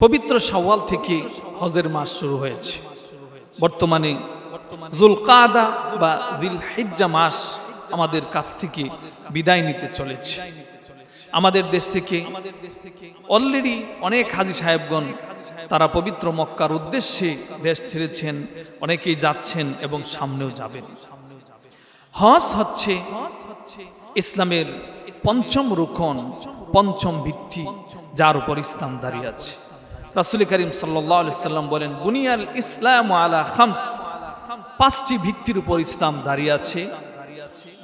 পবিত্র শাওয়াল থেকে হজের মাস শুরু হয়েছে। বর্তমানে জুলকাদা বা দিল হিজ্জা মাস আমাদের কাছ থেকে বিদায় নিতে চলেছে। আমাদের দেশ থেকে অলরেডি অনেক হাজি সাহেবগণ তারা পবিত্র মক্কার উদ্দেশ্যে দেশ ছেড়েছেন, অনেকেই যাচ্ছেন এবং সামনেও যাবেন। হজ হচ্ছে ইসলামের পঞ্চম রুকন, পঞ্চম ভিত্তি যার উপর ইসলাম দাঁড়িয়ে আছে। রাসুল করিম সাল্লাম বলেন, বুনিয়াল ইসলাম আলা খামস। পাঁচটি ভিত্তির উপর ইসলাম দাঁড়িয়ে আছে।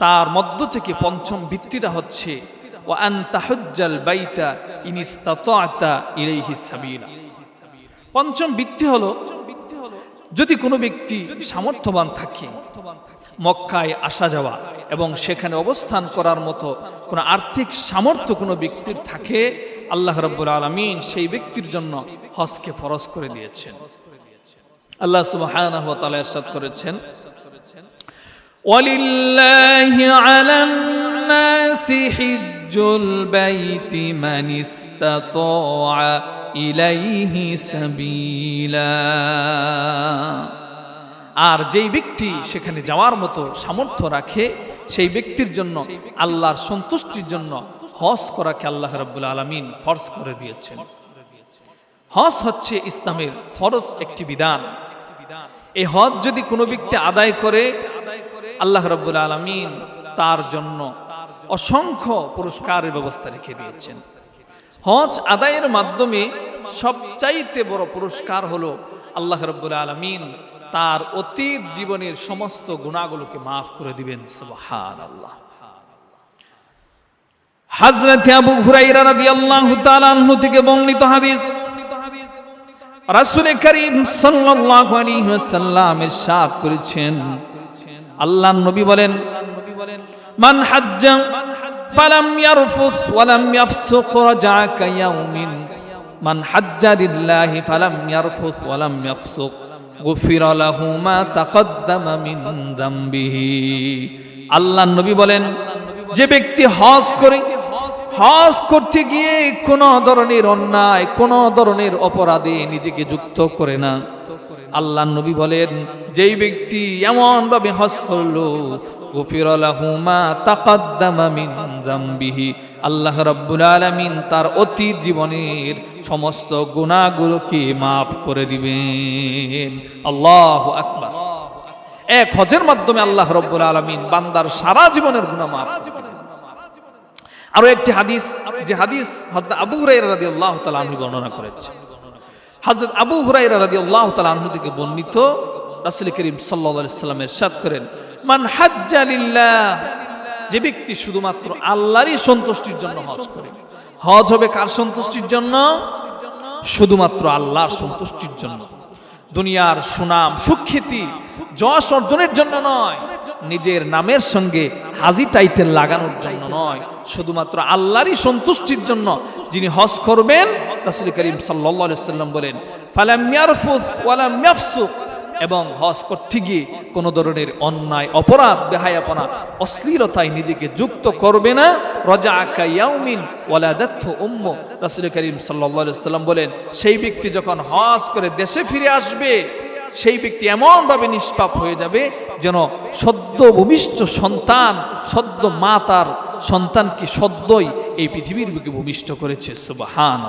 তার মধ্য থেকে পঞ্চম ভিত্তিটা হচ্ছে বাইতা ইনিস্তাতা পঞ্চম ভিত্তি হলো যদি কোনো ব্যক্তি সামর্থ্যবান থাকে, মক্কায় আসা যাওয়া এবং সেখানে অবস্থান করার মতো কোনো আর্থিক সামর্থ্য কোনো ব্যক্তির থাকে, আল্লাহ রব্বুল আলমিন সেই ব্যক্তির জন্য হজকে ফরজ করে দিয়েছেন। আল্লাহ সুবাহ এরশাদ করেছেন, ওয়ালিল্লাহি আলান নাসিহিদ البيت من استطاع إليه سبيلا আর যেই ব্যক্তি সেখানে যাওয়ার মতো সামর্থ্য রাখে সেই ব্যক্তির জন্য আল্লাহর সন্তুষ্টির জন্য হজ করাকে আল্লাহ রাব্বুল আলামিন ফরজ করে দিয়েছেন হজ হচ্ছে ইসলামের ফরজ একটি বিধান এই হজ যদি কোনো ব্যক্তি আদায় করে আল্লাহ রব্বুল আলমিন তার জন্য অসংখ্য পুরস্কারের ব্যবস্থা রেখে দিয়েছেন। হজ আদায়ের মাধ্যমে সবচাইতে বড় পুরস্কার হলো আল্লাহ রব্বুল আলমিন তার অতীত জীবনের সমস্ত গুণাগুলোকে মাফ করে দিবেন সুবহান আল্লাহ হাজরত আবু হুরাইরা রাদিয়াল্লাহু তাআলা আনহু থেকে বর্ণিত হাদিস, রাসূল সাল্লাল্লাহু আলাইহি ওয়াসাল্লাম করেছেন। আল্লাহর নবী বলেন মান হাজ্জা ফালাম ইয়ারফুস ওয়ালাম ইয়াফসুক রাজা কায়াউমিন মান হাজ্জা লিল্লাহি ফালাম ইয়ারফুস ওয়ালাম ইয়াফসুক। গুফির লাহু মা তাকদ্দামা মিন যামবিহি আল্লাহর নবী বলেন, যে ব্যক্তি হজ করে, হজ করতে গিয়ে কোন ধরনের অন্যায়, কোন ধরনের অপরাধে নিজেকে যুক্ত করে না। আল্লাহ নবী বলেন, যেই ব্যক্তি এমন ভাবে হজ করল গফির লাহুমা তাকাদ্দামা মিন যামবিহি আল্লাহ রাব্বুল আলামিন তার অতীত জীবনের সমস্ত গুনাহগুলোকে maaf করে দিবেন। আল্লাহু আকবার। এক হজের মাধ্যমে আল্লাহ রব্বুল আলামিন বান্দার সারা জীবনের গুনাহ দিবেন। আরও একটি হাদিস, যে হাদিস হযরত আবু হুরায়রা রাদিয়াল্লাহু তাআলা আনহু বর্ণনা করেছেন হযরত আবু হুরায়রা রাদিয়াল্লাহু তাআলা আনহু থেকে বর্ণিত রাসূল করিম সাল্লাল্লাহু আলাইহি সাল্লাম ইরশাদ করেন মান হাজ্জা লিল্লাহ। যে ব্যক্তি শুধুমাত্র আল্লাহরই সন্তুষ্টির জন্য হজ করে। হজ হবে কার সন্তুষ্টির জন্য? শুধুমাত্র আল্লাহর সন্তুষ্টির জন্য। দুনিয়ার সুনাম, সুখ্যাতি, যশ অর্জনের জন্য নয়, নিজের নামের সঙ্গে হাজি টাইটেল লাগানোর জন্য নয়। শুধুমাত্র আল্লাহরই সন্তুষ্টির জন্য যিনি হজ করবেন, রাসূল করিম আলাইহি সাল্লাম বলেন, ফালাম ইয়ারফুস ওয়ালাম ইয়াফসুক। এবং হজ করতে গিয়ে কোনো ধরনের অন্যায়, অপরাধ, বেহায়াপনা, অশ্লীলতায় নিজেকে যুক্ত করবে না। রজা আকা ইয়াউমিন ওয়ালাদাত্থ উম্ম। রাসূল করিম আলাইহি সাল্লাম বলেন, সেই ব্যক্তি যখন হজ করে দেশে ফিরে আসবে, সেই ব্যক্তি এমনভাবে নিষ্পাপ হয়ে যাবে যেন সদ্য ভূমিষ্ঠ সন্তান, সদ্য মা তার সন্তানকে সদ্যই এই পৃথিবীর বুকে ভূমিষ্ঠ করেছে। সুবাহান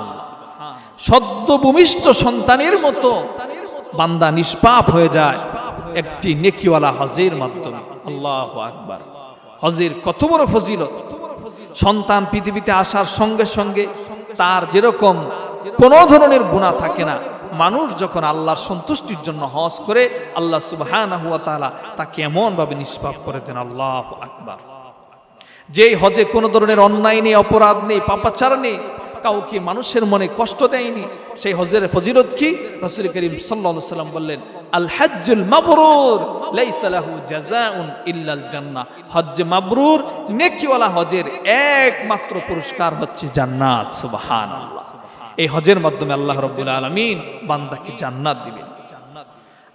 সদ্য ভূমিষ্ঠ সন্তানের মতো বান্দা নিষ্পাপ হয়ে যায়। একটি নেকিওয়ালা হজের মাধ্যমে। আল্লাহ আকবার। হজের কত বড় ফজিলত। সন্তান পৃথিবীতে আসার সঙ্গে সঙ্গে তার যেরকম কোনো ধরনের গুণা থাকে না। মানুষ যখন আল্লাহর সন্তুষ্টির জন্য হজ করে, আল্লাহ তাআলা তাকে এমনভাবে নিষ্পাপ করে দেন। আল্লাহ আকবার। যেই হজে কোনো ধরনের অন্যায় নেই, অপরাধ নেই, পাপাচার নেই কাউকে মানুষের মনে কষ্ট দেয়নি। সেই হজের ফজিলত কি? রাসূল করিম আলাইহি সাল্লাম বললেন আল হজ্জুল মাবরুর লাইসা লাহু জাযাউন ইল্লাল জান্নাহ। মাবরুর নেকিওয়ালা হজের একমাত্র পুরস্কার হচ্ছে জান্নাত, সুবহানাল্লাহ। এই হজের মাধ্যমে আল্লাহ রাব্বুল আলামিন বান্দাকে জান্নাত দিবেন।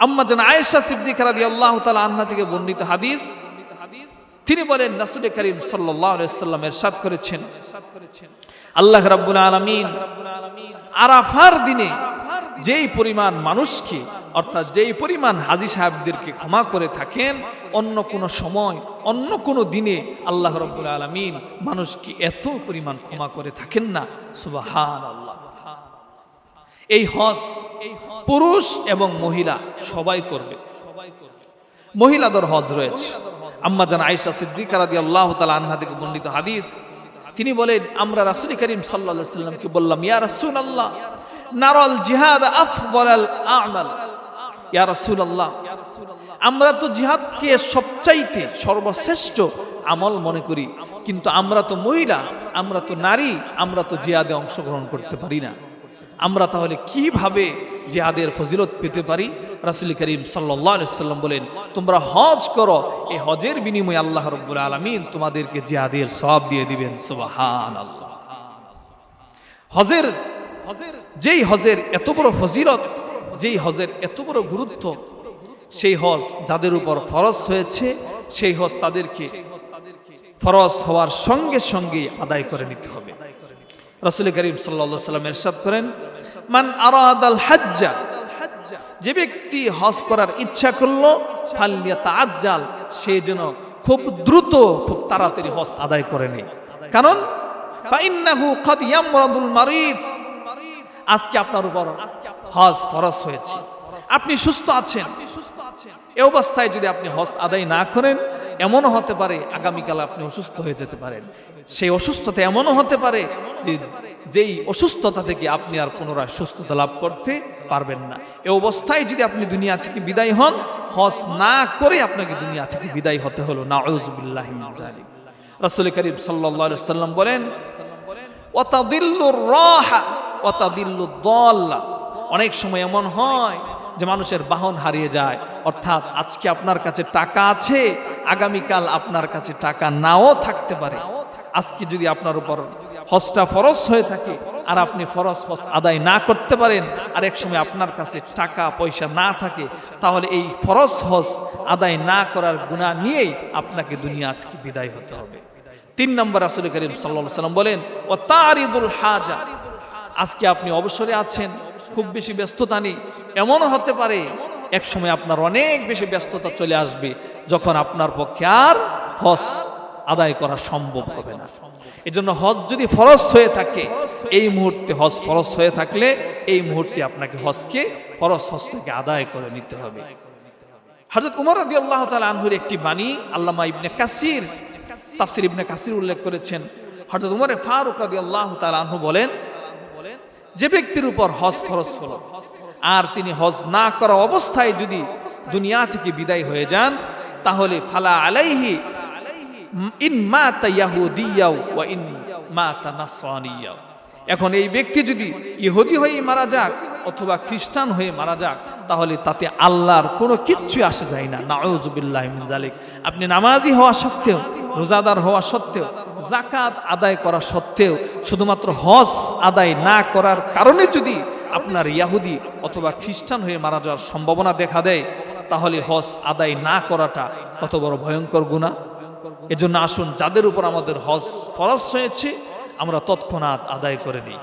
আম্মা জান আয়েশা সিদ্দিকা রাদিয়াল্লাহু তাআলা আনহা থেকে বর্ণিত হাদিস তিনি বলেন, রাসুল করিম সাল্লাম এরশাদ করেছেন। আল্লাহ রাব্বুল আলমিন আরাফার দিনে যেই পরিমাণ মানুষকে, অর্থাৎ যেই পরিমাণ হাজি সাহেবদেরকে ক্ষমা করে থাকেন, অন্য কোনো সময়, অন্য কোনো দিনে আল্লাহ রব্বুল আলমিন মানুষকে এত পরিমাণ ক্ষমা করে থাকেন না। সুবাহান এই হস পুরুষ এবং মহিলা সবাই করবে। মহিলাদের হজ রয়েছে। আম্মা জান আয়েশা সিদ্দিকা রাদিয়াল্লাহু তাআলা আনহা থেকে বর্ণিত হাদিস। তিনি বলেন, আমরা রাসূল করিম সাল্লামকে বললাম, ইয়া রাসুল আল্লাহ নারল জিহাদ আফদালাল আমাল। ইয়া রাসূলুল্লাহ, আমরা তো জিহাদকে সবচাইতে সর্বশ্রেষ্ঠ আমল মনে করি, কিন্তু আমরা তো মহিলা, আমরা তো নারী, আমরা তো জিহাদে অংশগ্রহণ করতে পারি না। আমরা তাহলে কীভাবে জিহাদের ফজিলত পেতে পারি? রাসুল করিম সাল্লাম বলেন, তোমরা হজ করো এই হজের বিনিময়ে আল্লাহ রব্বুল আলমিন তোমাদেরকে জিহাদের সব দিয়ে দিবেন। সুবাহান হজের হজের, যেই হজের এত বড় ফজিলত, যেই হজের এত বড় গুরুত্ব, সেই হজ যাদের উপর ফরজ হয়েছে, সেই হজ তাদেরকে ফরজ হওয়ার সঙ্গে সঙ্গে আদায় করে নিতে হবে। রাসুল করিম সাল্লা সাল্লাম এরশাদ করেন, মান আরাদাল হাজ্জা যে ব্যক্তি হজ করার ইচ্ছা করল তাজ্জাল সে যেন খুব দ্রুত, খুব তাড়াতাড়ি হজ আদায় করে নেয়। কারণ আজকে আপনার উপর হজ ফরজ হয়েছে। আপনি সুস্থ আছেন। এ অবস্থায় যদি আপনি হজ আদায় না করেন এমনও হতে পারে আগামীকাল আপনি অসুস্থ হয়ে যেতে পারেন। সেই অসুস্থতা এমনও হতে পারে যে যেই অসুস্থতা থেকে আপনি আর পুনরায় সুস্থতা লাভ করতে পারবেন না। এ অবস্থায় যদি আপনি দুনিয়া থেকে বিদায় হন, হজ না করে আপনাকে দুনিয়া থেকে বিদায় হতে হলো। না রাসুল করিম সাল্লা সাল্লাম বলেন, ওয়াতাদিল্লুর রাহা, ওয়াতাদিল্লুদ দল্লা। অনেক সময় এমন হয় যে মানুষের বাহন হারিয়ে যায়। অর্থাৎ আজকে আপনার কাছে টাকা আছে, আগামীকাল আপনার কাছে টাকা নাও থাকতে পারে। আজকে যদি আপনার উপর হজটা ফরজ হয়ে থাকে আর আপনি ফরস হজ আদায় না করতে পারেন আর এক সময় আপনার কাছে টাকা, পয়সা না থাকে, তাহলে এই ফরজ হজ আদায় না করার গুণা নিয়েই আপনাকে দুনিয়া থেকে বিদায় হতে হবে। তিন নম্বর আসলে করিম সাল্লা সাল্লাম বলেন ও তারিদুল হাজা। আজকে আপনি অবসরে আছেন, খুব বেশি ব্যস্ততা নেই। এমনও হতে পারে, এক সময় আপনার অনেক বেশি ব্যস্ততা চলে আসবে, যখন আপনার পক্ষে আর হজ আদায় করা সম্ভব হবে না। এজন্য হজ যদি ফরজ হয়ে থাকে, এই মুহূর্তে হজ ফরজ হয়ে থাকলে এই মুহূর্তে আপনাকে হজকে, ফরজ হজটাকে আদায় করে নিতে হবে। হজরত উমর রদি আল্লাহ তালা আনহুর একটি বাণী আল্লামা ইবনে কাসির, তাফসির ইবনে কাসির উল্লেখ করেছেন। হজরত উমরে ফারুক রদি আল্লাহ তালা আনহু বলেন যে ব্যক্তির উপর হজ ফরজ হলো, আর তিনি হজ না করা অবস্থায় যদি দুনিয়া থেকে বিদায় হয়ে যান, তাহলে ফালা আলাইহি ইন মাতা ইয়াহুদিয়াও ওয়া ইন মাতা নাসরানিয়াও। এখন এই ব্যক্তি যদি ইহুদি হয়ে মারা যাক অথবা খ্রিস্টান হয়ে মারা যাক, তাহলে তাতে আল্লাহর কোনো কিচ্ছু আসে যায় না। নাউজুবিল্লাহ মিন জালিক আপনি নামাজি হওয়া সত্ত্বেও রোজাদার হওয়া সত্ত্বেও জাকাত আদায় করা সত্ত্বেও, শুধুমাত্র হজ আদায় না করার কারণে যদি আপনার ইয়াহুদি অথবা খ্রিস্টান হয়ে মারা যাওয়ার সম্ভাবনা দেখা দেয়, তাহলে হজ আদায় না করাটা কত বড় ভয়ঙ্কর গুণা। এজন্য আসুন, যাদের উপর আমাদের হজ ফরজ হয়েছে, আমরা তৎক্ষণাৎ আদায় করে নিই।